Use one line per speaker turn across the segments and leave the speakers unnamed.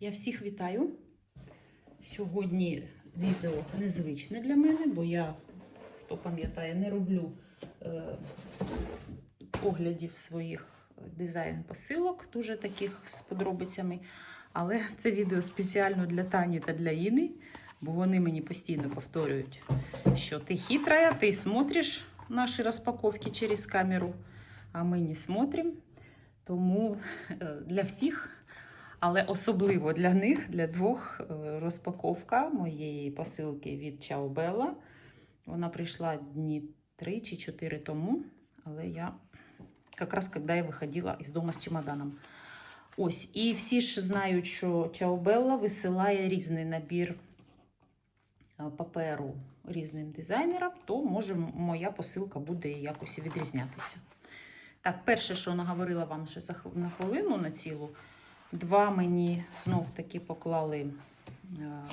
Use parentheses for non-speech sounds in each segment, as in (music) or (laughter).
Я всіх вітаю. Сьогодні відео незвичне для мене, бо я, хто пам'ятає, не роблю е, оглядів своїх дизайн посилок, дуже таких з подробицями. Але це відео спеціально для Тані та для Іни, бо вони мені постійно повторюють, що ти хитрая, ти смотриш наші розпаковки через камеру, а ми не смотрим. Тому е, для всіх але особливо для них, для двох, е, розпаковка моєї посилки від Bella. Вона прийшла дні 3 чи 4 тому, але я якраз коли я виходила із дому з чемоданом. Ось, і всі ж знають, що Bella висилає різний набір е, паперу різним дизайнерам, то може моя посилка буде якось відрізнятися. Так, перше, що наговорила вам ще на хвилину на цілу, Два мені знов таки поклали е,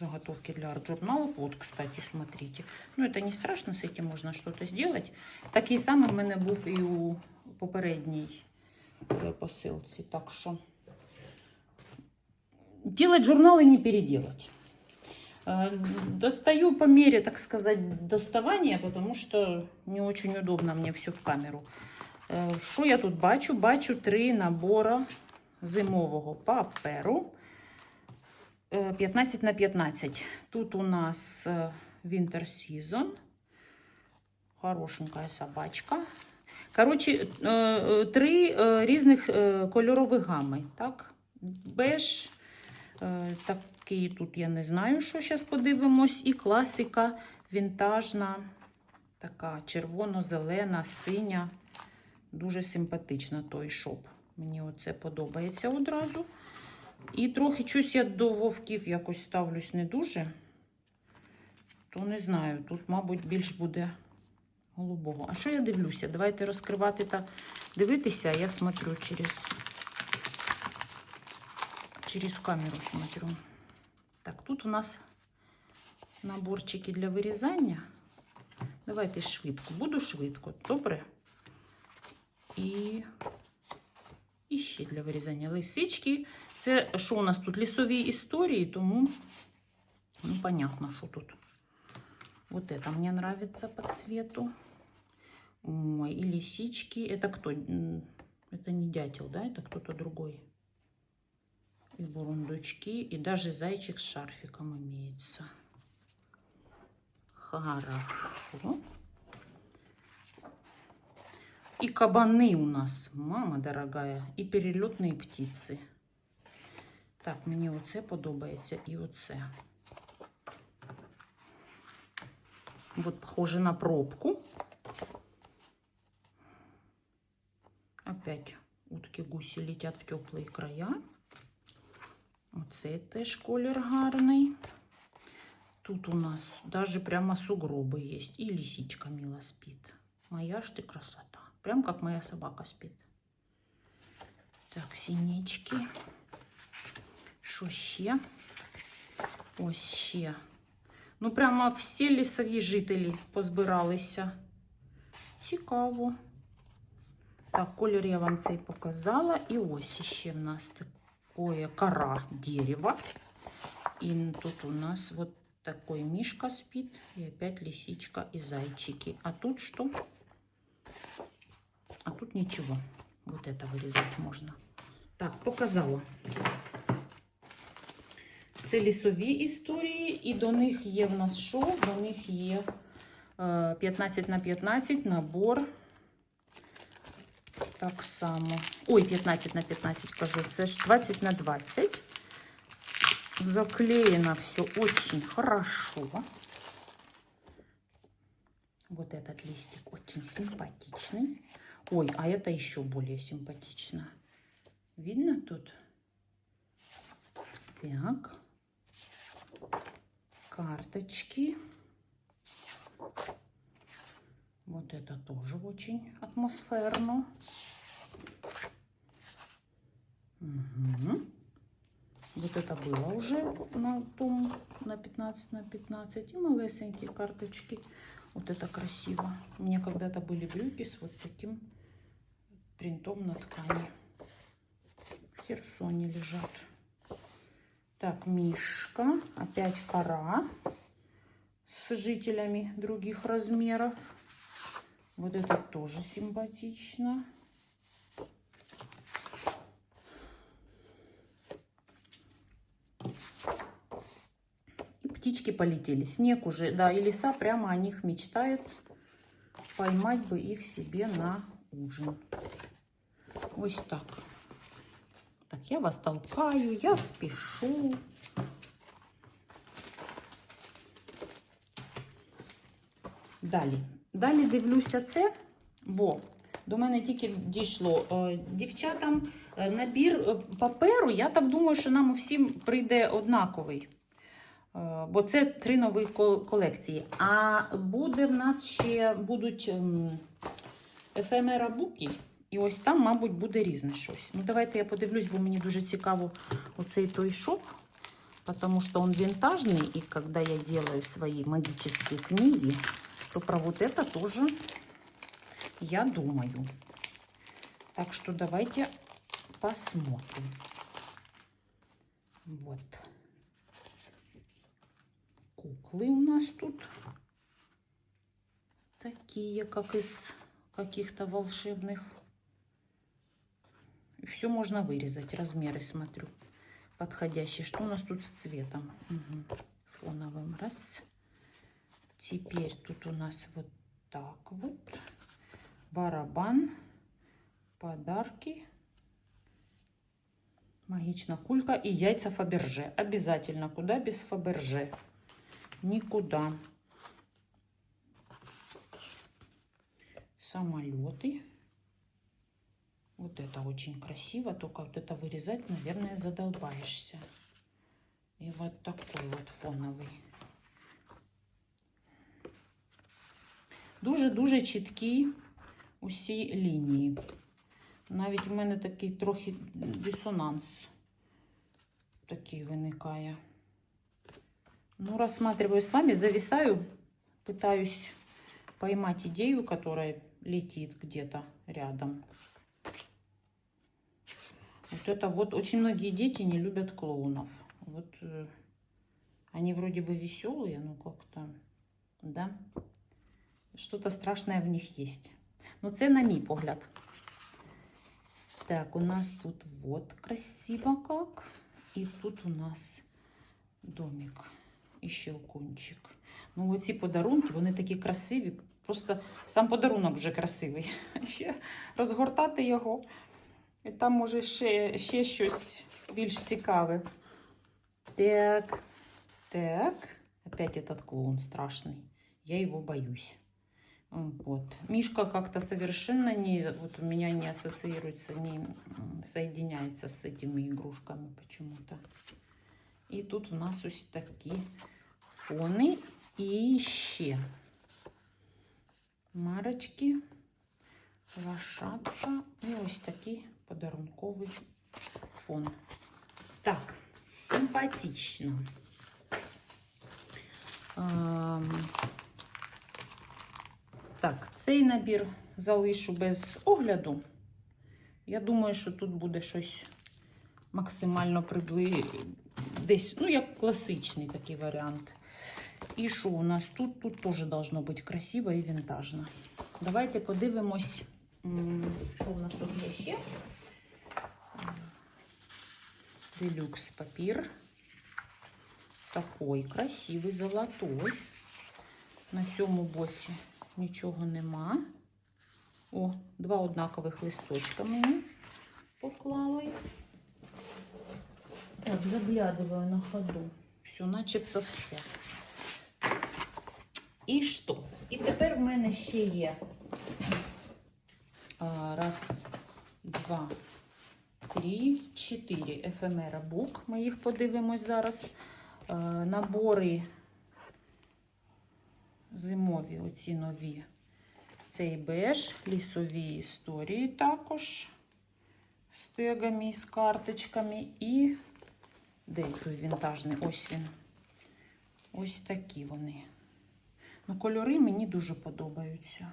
заготовки для арт-журналов. Вот, кстати, смотрите. Ну, это не страшно, с этим можно что-то сделать. Такий самий в мене був і у попередній е, посилці. Так що делать журналы не переделать. Э, Достаю по мере, так сказать, доставания, потому что не очень удобно мне все в камеру. Е, Що я тут бачу? Бачу три набори зимового паперу. Е, 15 на 15. Тут у нас е, Winter Season. Хорошенькая собачка. Коротше, е, е, три е, різних е, кольорових гами. Так? Беж. е, Такий тут я не знаю, що зараз подивимось. І класика вінтажна, така червоно-зелена, синя. Дуже симпатична той шоп. Мені оце подобається одразу. І трохи щось я до вовків якось ставлюсь не дуже. То не знаю, тут, мабуть, більш буде голубого. А що я дивлюся? Давайте розкривати та дивитися. Я смотрю через, через камеру смотрю. Так, тут у нас наборчики для вирізання. Давайте швидко. Буду швидко, добре? І, і ще для вирізання лисички. Це що у нас тут? Лісові історії, тому, ну, понятно, що тут. Вот это мне нравится по цвету. Ой, и лисички. Это кто? М, Это не дятел, да? Это кто-то другой. И бурундучки, и даже зайчик с шарфиком имеется. Хорошо. И кабаны у нас, мама дорогая, і перельотні птиці. Так, мені оце подобається і оце. Вот похоже на пробку. Опять утки-гусі летять в теплі края. Оцей теж колір гарний. Тут у нас даже прямо сугробы есть. И лисичка мило спит. Моя ж ты красота. Прям как моя собака спит. Так, синички. Що ще? Ось ще. Ну, прямо всі лісові жителі позбиралися. Цікаво. Так, колір я вам цей показала. І ось ще в нас такое кора дерева. И тут у нас вот такой мишка спит. И опять лисичка и зайчики. А тут что? А тут ничего. Вот это вырезать можно. Так, показала. Це лісові історії, і до них є в нас що? До них є е, 15 на 15 набор. Так само. Ой, 15 на 15 кажу, це ж 20 на 20. Заклеено все очень хорошо. Вот этот листик очень симпатичный. Ой, а это еще более симпатично. Видно тут? Так. Карточки. Вот это тоже очень атмосферно. Мгм. Вот это было уже на том, на 15 на 15. И малесенькие карточки. Вот это красиво. У меня когда-то были брюки с вот таким принтом на ткани. В Херсоне лежат. Так, Мишка. Опять кора с жителями других размеров. Вот это тоже симпатично. И птички полетели. Снег уже, да, и лиса прямо о них мечтает. Поймать бы их себе на ужин. Ось так. Так, я вас толкаю, я спешу. Далі. Далі дивлюся це. Бо до мене тільки дійшло. Е, Дівчатам е, набір е, паперу, я так думаю, що нам всім прийде однаковий. Е, Бо це три нові кол- колекції. А буде в нас ще будуть ем, ефемера буки. І ось там, мабуть, буде різне щось. Ну, давайте я подивлюсь, бо мені дуже цікаво оцей той шоп, потому что он винтажный, и когда я делаю свои магические книги, то про вот это тоже я думаю. Так что давайте посмотрим. Вот. Куклы у нас тут такие, как из каких-то волшебных. Все можно вырезать, размеры смотрю подходящие. Что у нас тут с цветом? Мгм. Фоновым. Раз. Теперь тут у нас вот так вот. Барабан. Подарки. Магичная кулька и яйца Фаберже. Обязательно. Куда без Фаберже? Никуда. Самолеты. Вот это очень красиво, только вот это вырезать, наверное, задолбаешься. И вот такой вот фоновий. Дуже-дуже чіткі усі лінії. Навіть в мене такий трохи дисонанс такий виникає. Ну, рассматриваю с вами, зависаю, пытаюсь поймать идею, которая летит где-то рядом. Вот это вот очень многие дети не любят клоунов. Вот э, они вроде бы веселые, но как-то, да, что-то страшное в них есть. Но це на мій погляд. Так, у нас тут вот красиво как. И тут у нас домик і щелкунчик. Ну, оці подарунки, вони такі красиві. Просто сам подарунок вже красивий. (laughs) Ще розгортати його. І там може ще, ще щось більш цікаве. Так, так. Опять этот клоун страшный. Я его боюсь. Вот. Мишка как-то совершенно не, вот у меня не ассоциируется, не м, соединяется с этими игрушками почему-то. І тут у нас ось такі фони і ще марочки, лошадка і ось такий подарунковий фон. Так, симпатично. Ем, Так, цей набір залишу без огляду. Я думаю, що тут буде щось максимально прибли... десь, ну, як класичний такий варіант. І що у нас тут? Тут теж должно бути красиво і вінтажно. Давайте подивимось, що у нас тут є ще. Делюкс папір. Такой красивий, золотой. На цьому боці нічого нема. О, два однакових листочка мені поклали. Так, заглядываю на ходу. Все, начебто все. І що? І тепер в мене ще є раз, два, три, чотири ефемера бук. Ми їх подивимось зараз. Набори зимові, оці нові. Цей беж, лісові історії також з тегами, з карточками. І де той вінтажний? Ось він. Ось такі вони. Ну, кольори мені дуже подобаються.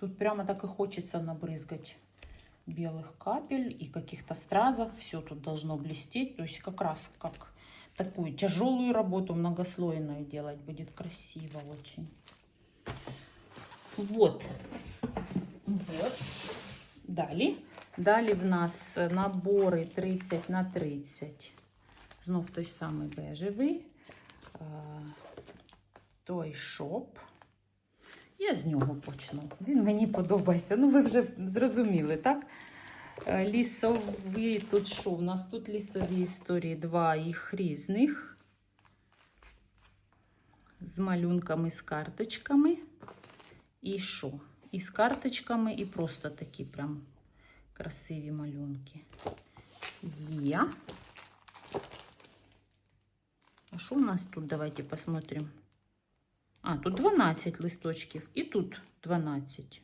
Тут прямо так і хочеться набризгати белых капель и каких-то стразов. Все тут должно блестеть. То есть как раз как такую тяжелую работу многослойную делать будет красиво очень. Вот. Вот. Далі. Далі в нас набори 30 на 30. Знов той самий бежевий. Той шоп. Я з нього почну. Він мені подобається. Ну, ви вже зрозуміли, так? Е, Лісові тут що? У нас тут лісові історії, два їх різних. З малюнками, з карточками. І що? І з карточками, і просто такі прям красиві малюнки. Є. А що у нас тут? Давайте посмотрим. А, тут 12 листочків. І тут 12.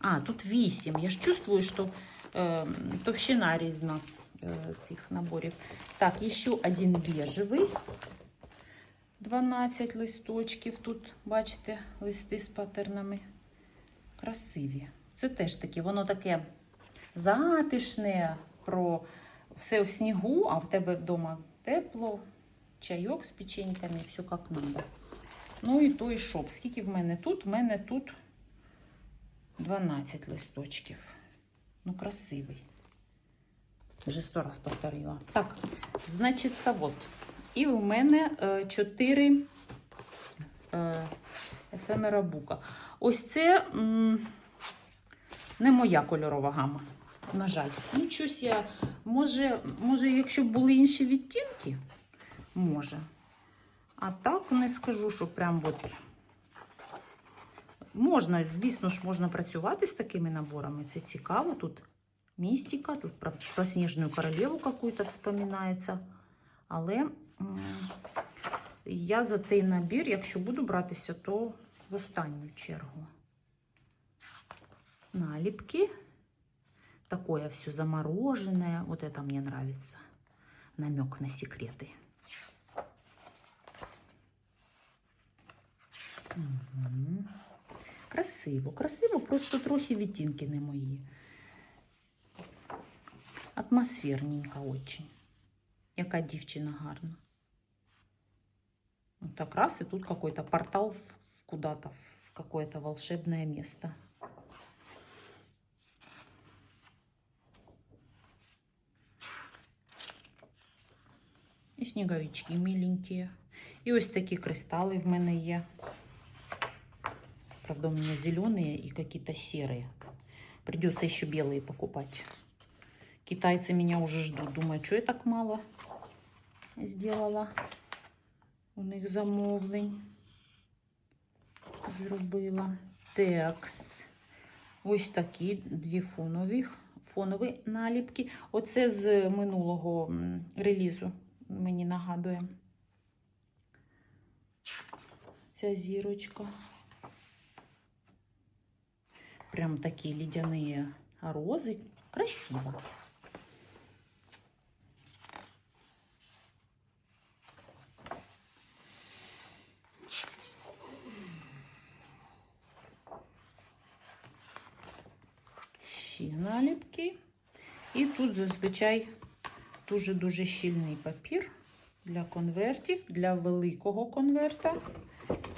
А, тут 8. Я ж чувствую, що е, товщина різна е, цих наборів. Так, ще один бежевий. 12 листочків. Тут, бачите, листи з патернами. Красиві. Це теж таке, воно таке затишне, про все в снігу, а в тебе вдома тепло, чайок з печеньками, все як надо. Ну і той шоп. Скільки в мене тут? В мене тут 12 листочків. Ну, красивий. Вже сто раз повторила. Так, значить, вот. І у мене 4 е, ефемера бука. Ось це не моя кольорова гама. На жаль. Ну, щось я. Може, може, якщо б були інші відтінки, може. А так не скажу, що прям от. Можна, звісно ж, можна працювати з такими наборами. Це цікаво. Тут містика, тут про, про сніжну королеву какую-то вспоминається. Але я за цей набір, якщо буду братися, то в останню чергу. Наліпки. Такое все замороженное. Вот это мне нравится. Намек на секреты. Угу. Красиво, красиво, просто трохи відтінки не мої. Атмосферненько очень. Яка дівчина гарна. Вот так раз, и тут какой-то портал в- в куда-то, в какое-то волшебное место. І сніговички миленькі. І ось такі кристали в мене є. Правда, у меня зеленые и какие-то серые. Придется еще белые покупать. Китайцы меня уже ждут. Думаю, что я так мало сделала. У них замовлень. Зробила. Текс. Ось такі дві фонові, фонові наліпки. Оце з минулого м, релізу мені нагадує. Ця зірочка. Прям такі ледяные розы. Красиво. Ще наліпки. І тут зазвичай дуже-дуже щільний папір для конвертів, для великого конверта.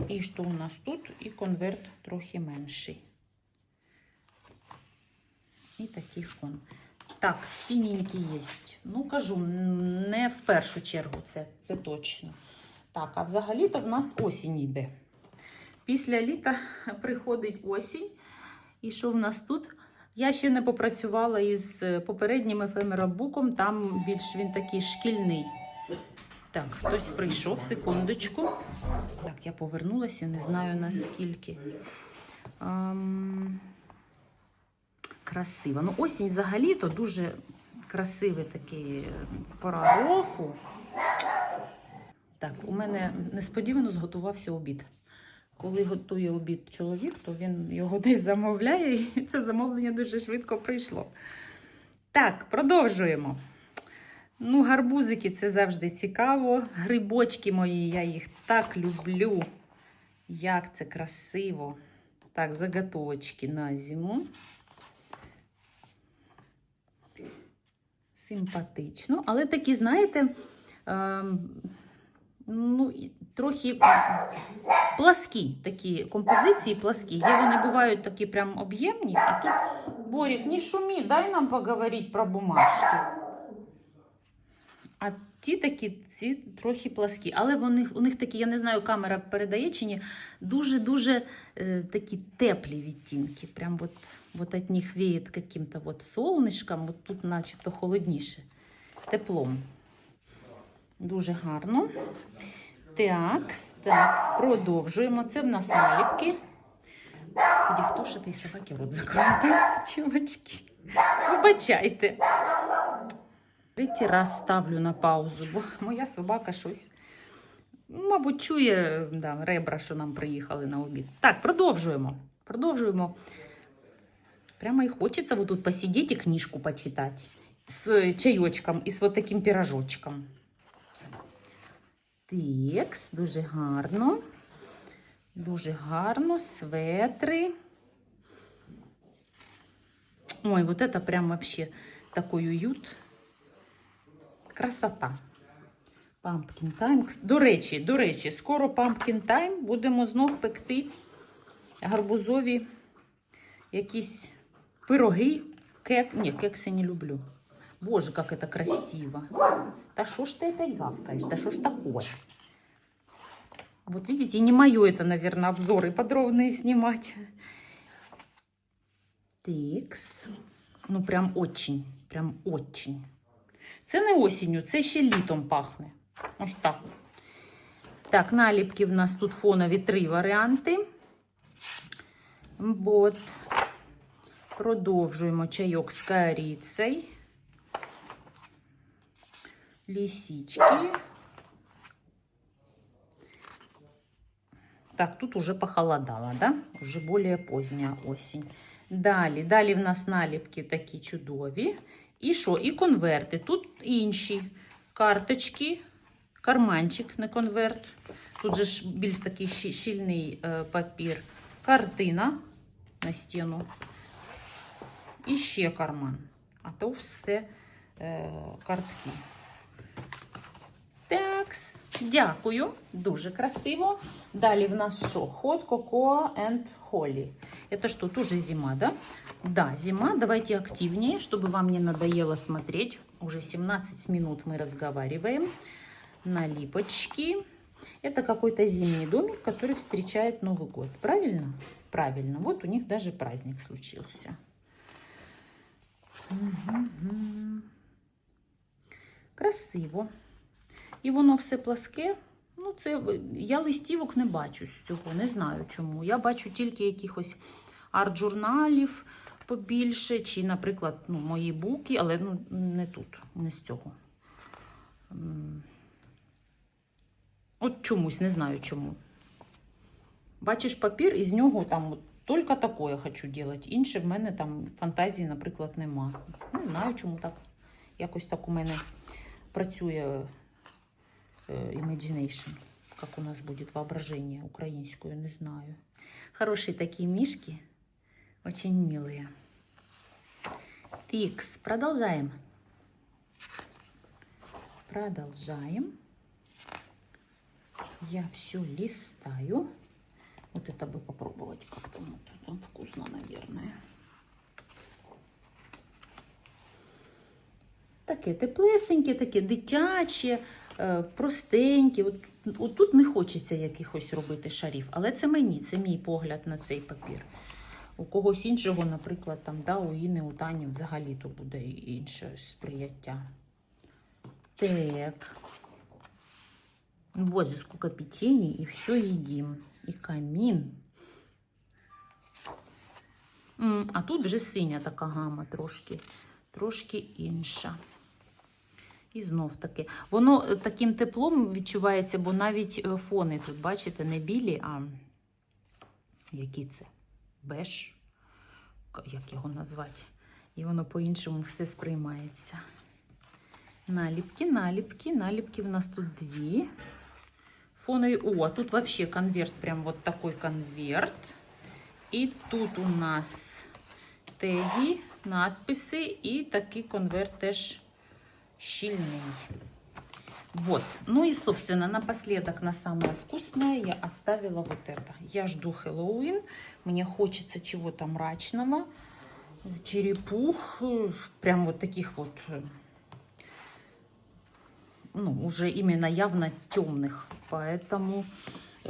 І що у нас тут? І конверт трохи менший. І такий фон. Так, синенький є. Ну, кажу, не в першу чергу це, це точно. Так, а взагалі-то в нас осінь йде. Після літа (laughs) приходить осінь. І що в нас тут? Я ще не попрацювала із е, попереднім ефемеробуком, там більш він такий шкільний. Так, хтось прийшов, секундочку. Так, я повернулася, не знаю наскільки. Ам, Красиво. Ну, осінь взагалі-то дуже красивий такий е, пора року. Так, у мене несподівано зготувався обід. Коли готує обід чоловік, то він його (laughs) десь замовляє, і це замовлення дуже швидко прийшло. Так, продовжуємо. Ну, гарбузики це завжди цікаво. Грибочки мої, я їх так люблю. Як це красиво. Так, заготовочки на зиму. Симпатично. Але такі, знаєте, е, ну, трохи пласкі такі композиції пласкі. Є вони бувають такі прям об'ємні, а тут Борік, не шумі, дай нам поговорити про бумажки. Ті такі, ці трохи пласкі. Але вони, у них такі, я не знаю, камера передає чи ні, дуже-дуже е, такі теплі відтінки. Прям от, от від них віє каким-то от солнышком, от тут начебто холодніше. Теплом. Дуже гарно. Так, так, продовжуємо. Це в нас наліпки. Господи, хто ж цієї собаки рот закрив? (laughs) Вибачайте. Третій раз ставлю на паузу, бо моя собака щось, мабуть, чує да, ребра, що нам приїхали на обід. Так, продовжуємо. Продовжуємо. Прямо і хочеться тут посидіти і книжку почитати з чайочком і з вот таким пірожочком. Текс, дуже гарно. Дуже гарно. Светри. Ой, вот это прям вообще такой уют. Красота. Pumpkin Time. Кс- До речі, до речі, скоро Pumpkin Time будемо знов пекти гарбузові якісь пироги. Кек... Ні, кекси не люблю. Боже, как это красиво. Да что ж ты опять гавкаешь? Да что ж такое? Вот видите, не мое это, наверное, обзоры подробные снимать. Тикс. Ну, прям очень, прям очень. Це не осінню, це ще літом пахне. Ось так. Так, наліпки в нас тут фонові три варіанти. От. Продовжуємо чайок з корицею. Лисички. Так, тут уже похолодало, да? Уже более поздня осінь. Далі, далі в нас наліпки такі чудові. І що? І конверти. Тут інші карточки, карманчик на конверт. Тут же ж більш такий щільний е, папір. Картина на стіну. І ще карман. А то все е, картки. Такс, дякую. Дуже красиво. Далі в нас що? Hot Cocoa and Holly. Это что, тоже зима, да? Да, зима. Давайте активнее, чтобы вам не надоело смотреть. Уже 17 минут мы разговариваем. Налипочки. Это какой-то зимний домик, который встречает Новый год. Правильно? Правильно. Вот у них даже праздник случился. Красиво. І воно все пласке. Ну, це я листівок не бачу з цього, не знаю чому. Я бачу тільки якихось арт-журналів побільше, чи, наприклад, ну, мої буки, але ну, не тут, не з цього. От чомусь, не знаю чому. Бачиш папір, і з нього там от, тільки таке хочу робити. Інше в мене там фантазії, наприклад, нема. Не знаю, чому так. Якось так у мене працює imagination, как у нас будет воображение украинскую, не знаю. Хорошие такие мишки, очень милые. Тикс, продолжаем. Продолжаем. Я все листаю. Вот это бы попробовать как-то. Тут он вкусно, наверное. Таке теплесеньке, таке дитяче, е, простеньке. От, от тут не хочеться якихось робити шарів, але це мені, це мій погляд на цей папір. У когось іншого, наприклад, там, да, у Іни, у Тані взагалі то буде інше сприяття. Так. Боже, сколько печенья, и все едим. І камін. А тут вже синя така гама трошки, трошки інша. І знов таки. Воно е, таким теплом відчувається, бо навіть е, фони тут, бачите, не білі, а які це? Беж? Як його назвати? І воно по-іншому все сприймається. Наліпки, наліпки, наліпки в нас тут дві. Фонові. О, тут вообще конверт, прям вот такой конверт. І тут у нас теги, надписи, і такий конверт теж щільний. Вот. Ну и, собственно, напоследок на самое вкусное я оставила вот это. Я жду Хэллоуин. Мне хочется чего-то мрачного. Черепух. э, Прям вот таких вот э, ну, уже іменно явно темних. Поэтому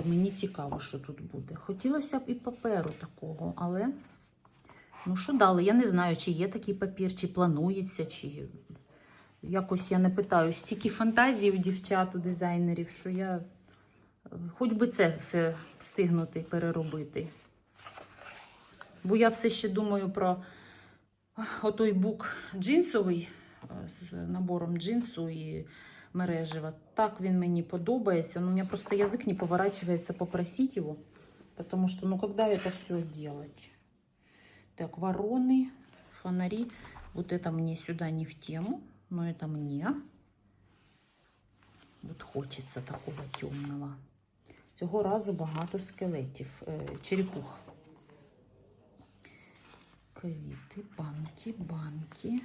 мені цікаво, що тут буде. Хотілося б і паперу такого, але ну що дали? Я не знаю, чи є такий папір, чи планується, чи якось я не питаю. Стільки фантазій у дівчат, у дизайнерів, що я е, хоч би це все встигнути переробити. Бо я все ще думаю про отой бук джинсовий е, з набором джинсу і мережева. Так він мені подобається. Но у меня просто язык не поворачивается попросить его. Потому что, ну, когда это все делать? Так, вороны, фонари. Вот это мне сюда не в тему, но это мне. Вот хочеться такого темного. Цього разу багато скелетів, е, черепух. Квіти, банки, банки.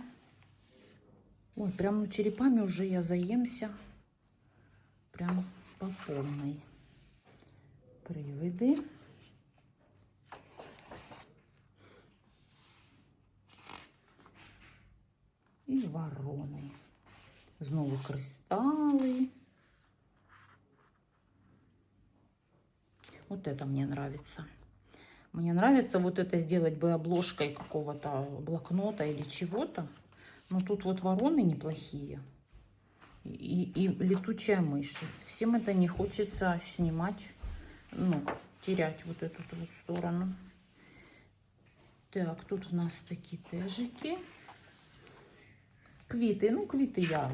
Ой, прям ну, черепами уже я заемся. Прям по полной. Привиди. І ворони. Знову кристалли. Вот это мне нравится. Мне нравится вот это сделать бы обложкой какого-то блокнота или чего-то. Но тут вот вороны неплохие. И, и летучая мышь. Всем это не хочется снимать, ну, терять вот эту вот сторону. Так, тут у нас такі тежики. Квіти, ну, квіти я.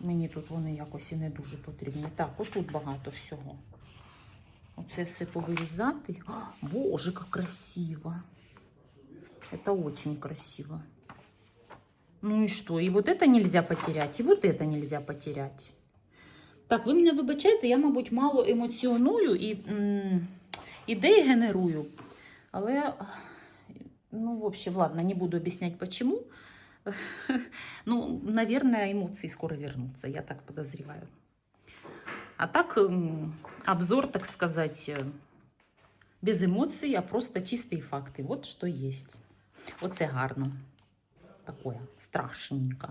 Мені тут вони якось і не дуже потрібні. Так, отут багато всього. Оце все повирізати. О, Боже, як красиво. Это очень красиво. Ну и что? И вот это нельзя потерять, и вот это нельзя потерять. Так, ви мене вибачаєте, я, мабуть, мало емоціоную і м, ідеї генерую. Але, ну, в общем, ладно, не буду объяснять почему. (laughs) Ну, наверное, эмоции скоро вернутся, я так подозреваю. А так, м, обзор, так сказать, э, без эмоций, а просто чистые факты. Вот что есть. Оце гарно. Такое страшненько.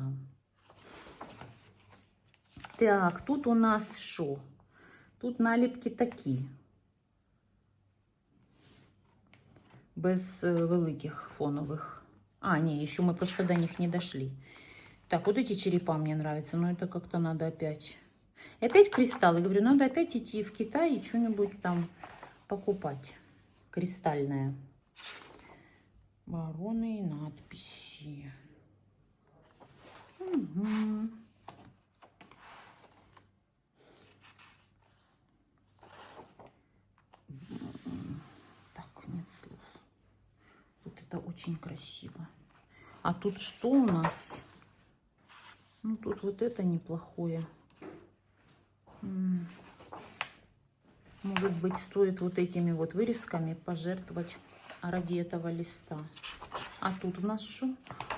Так, тут у нас що? Тут наліпки такі. Без э, великих фоновых. А, не, еще мы просто до них не дошли. Так, вот эти черепа мне нравятся, но это как-то надо опять... И опять кристаллы. Говорю, надо опять идти в Китай и что-нибудь там покупать. Кристальное. Вороны и надписи. Мгм. М, Так, нет слов. Вот это очень красиво. А тут что у нас? Ну, тут вот это неплохое. Может быть, стоит вот этими вот вырезками пожертвовать ради этого листа. А тут у нас що?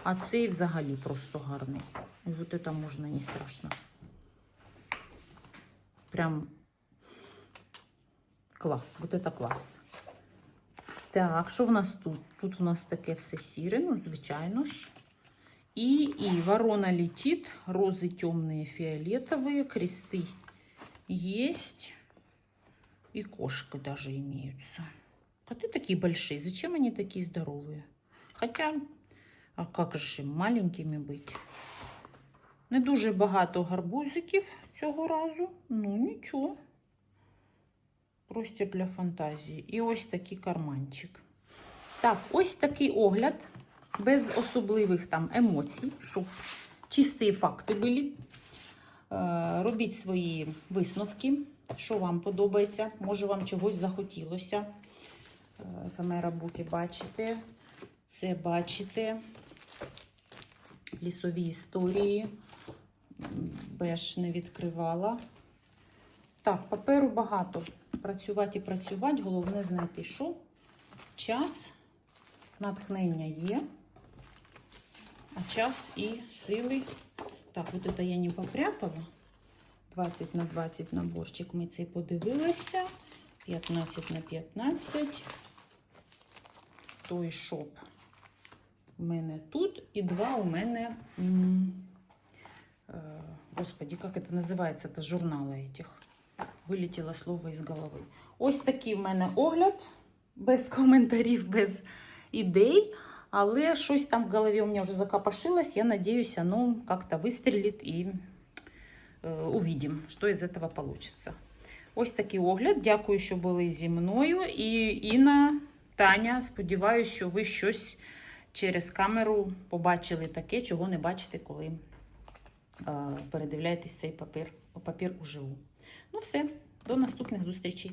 А цей взагалі просто гарний. І вот это можна не страшно. Прям клас. Вот это клас. Так, що в нас тут? Тут у нас таке все сіре, ну, звичайно ж. І, і ворона летит, розы темные, фиолетовые, кресты есть. И кошка даже имеются. Коты такие большие. Зачем они такие здоровые? Хотя, а как же їм маленькими бути? Не дуже багато гарбузиків цього разу. Ну, нічого. Простір для фантазії. І ось такий карманчик. Так, ось такий огляд. Без особливих там емоцій, щоб чисті факти були. Е, Робіть свої висновки, що вам подобається. Може, вам чогось захотілося. Е, Ефемера буки бачите. Це бачите. Лісові історії. Беж не відкривала. Так, паперу багато. Працювати і працювати. Головне знайти, що час, натхнення є. А час и силы. Так, вот это я не попрятала. 20 на 20 наборчик ми цей подивилися. 15 на 15. Той шоп у мене тут. І два у мене. м, е, Господи, як це називається? Це журнали этих. Вилетіло слово із голови. Ось такий в мене огляд. Без коментарів, без ідей. Але щось там в голові у мене вже закопошилось. Я надеюсь, оно как-то выстрелит і е, увидим, що із этого получится. Ось такий огляд. Дякую, що були зі мною. І Інна, Таня, сподіваюся, що ви щось через камеру побачили таке, чого не бачите, коли е, передивляєтесь цей папір, папір уживу. Ну, все, до наступних зустрічей.